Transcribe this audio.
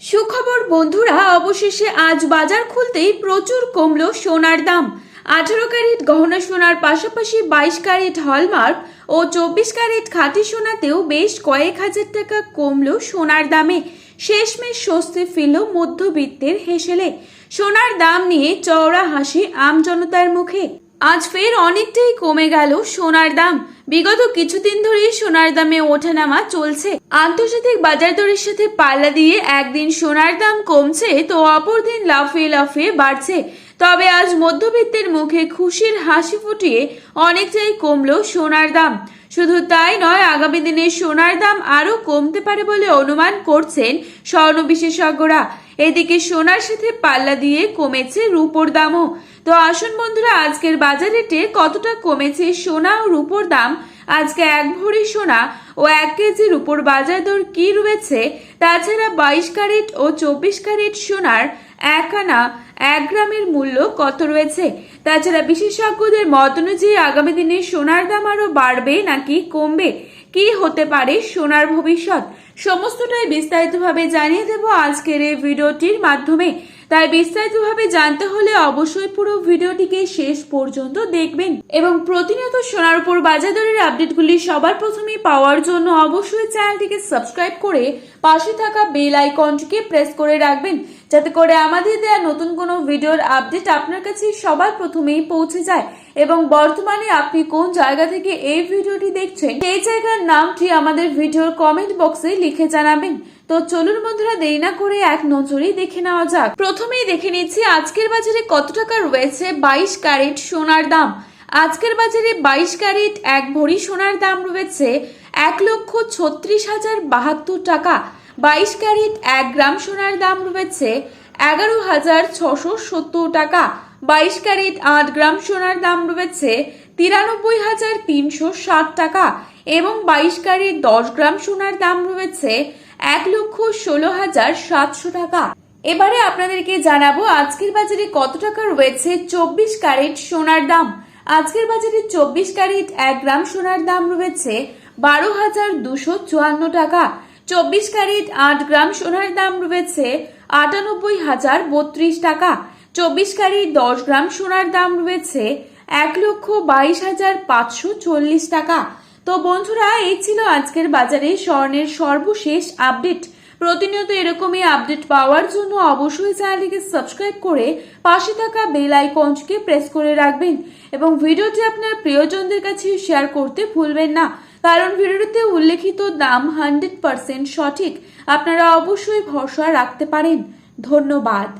সুখবর, বন্ধুরা, অবশেষে আজ বাজার খুলতেই প্রচুর কমল সোনার দাম। আঠারো ক্যারেট গহনা সোনার পাশাপাশি বাইশ ক্যারেট হলমার্ক ও চব্বিশ ক্যারেট খাঁটি সোনাতেও বেশ কয়েক হাজার টাকা কমল সোনার দামে শেষমেশ স্বস্তি ফিরল মধ্যবিত্তের হেসেলে। সোনার দাম নিয়ে চওড়া হাসি আম জনতার মুখে। আজ ফের অনেকটাই কমে গেল সোনার দাম। বিগত কিছুদিন ধরেই সোনার দামে ওঠানামা চলছে। আন্তর্জাতিক বাজার দরের সাথে পাল্লা দিয়ে একদিন সোনার দাম কমছে তো অপরদিন লাফিয়ে লাফিয়ে বাড়ছে। তবে আজ মধ্যবিত্তের মুখে খুশির হাসি ফুটিয়ে অনেকটাই কমল সোনার দাম। শুধু তাই নয়, আগামী দিনে সোনার দাম আরও কমতে পারে বলে অনুমান করছেন স্বর্ণ বিশেষজ্ঞরা। এদিকে সোনার সাথে পাল্লা দিয়ে কমেছে রূপোর দামও। তো আসুন বন্ধুরা, আজকের বাজার রেটে কতটা কমেছে সোনা ও রূপোর দাম? আজকে এক ভরি সোনা ও এক কেজি উপর বাজার দর কি রয়েছে? তাছাড়া বাইশ ক্যারেট ও চব্বিশ ক্যারেট সোনার এক আনা এক গ্রামের মূল্য কত রয়েছে? তাছাড়া বিশেষজ্ঞদের মত অনুযায়ী আগামী দিনে সোনার দাম আরও বাড়বে নাকি কমবে? কি হতে পারে সোনার ভবিষ্যৎ? সমস্তটাই বিস্তারিতভাবে জানিয়ে দেব আজকের এই ভিডিওটির মাধ্যমে। তাই বিস্তারিতভাবে জানতে হলে অবশ্যই পুরো ভিডিওটিকে শেষ পর্যন্ত দেখবেন। এবং প্রতিনিয়ত সোনার উপর বাজার দরের আপডেটগুলি সবার প্রথমে পাওয়ার জন্য অবশ্যই চ্যানেলটিকে সাবস্ক্রাইব করে পাশে থাকা বেল আইকনটিকে প্রেস করে রাখবেন, যাতে করে আমাদের দেওয়া নতুন কোনো ভিডিওর আপডেট আপনার কাছে সবার প্রথমেই পৌঁছে যায়। এবং বর্তমানে আপনি কোন জায়গা থেকে এই ভিডিওটি দেখছেন, সেই জায়গার নামটি আমাদের ভিডিওর কমেন্ট বক্সে লিখে জানাবেন। তো চলুন বন্ধুরা, দেরি না করে এক নজরেই দেখে নেওয়া যাক। প্রথমেই দেখে নিচ্ছি, আজকের বাজারে কত টাকা রয়েছে বাইশ ক্যারেট সোনার দাম? আজকের বাজারে বাইশ ক্যারেট এক ভরি সোনার দাম রয়েছে এক লক্ষ ছত্রিশ হাজার বাহাত্তর টাকা। বাইশ ক্যারেট এক গ্রাম সোনার দাম রয়েছে এগারো হাজার ছশো সত্তর টাকা। বাইশ ক্যারেট আট গ্রাম সোনার দাম রয়েছে তিরানব্বই হাজার তিনশো ষাট টাকা এবং বাইশ ক্যারেট দশ গ্রাম সোনার দাম রয়েছে এক লক্ষ ষোলো হাজার সাতশো টাকা। এবারে আপনাদেরকে জানাব আজকের বাজারে কত টাকা রয়েছে চব্বিশ ক্যারেট সোনার দাম। আজকের বাজারে চব্বিশ ক্যারেট এক গ্রাম সোনার দাম রয়েছে বারো হাজার দুশো চুয়ান্ন টাকা। চব্বিশ ক্যারেট আট গ্রাম সোনার দাম রয়েছে আটানব্বই হাজার বত্রিশ টাকা। চব্বিশ ক্যারেট দশ গ্রাম সোনার দাম রয়েছে এক লক্ষ বাইশ হাজার পাঁচশো চল্লিশ টাকা। তো বন্ধুরা, এই ছিল আজকের বাজারে স্বর্ণের সর্বশেষ আপডেট। প্রতিনিয়ত এরকমই আপডেট পাওয়ার জন্য অবশ্যই চ্যানেলটিকে সাবস্ক্রাইব করে পাশে থাকা বেল আইকনটিকে প্রেস করে রাখবেন এবং ভিডিওটি আপনার প্রিয়জনদের কাছে শেয়ার করতে ভুলবেন না। কারণ ভিডিওটিতে উল্লেখিত দাম হান্ড্রেড পার্সেন্ট সঠিক। আপনারা অবশ্যই ভরসা রাখতে পারেন। ধন্যবাদ।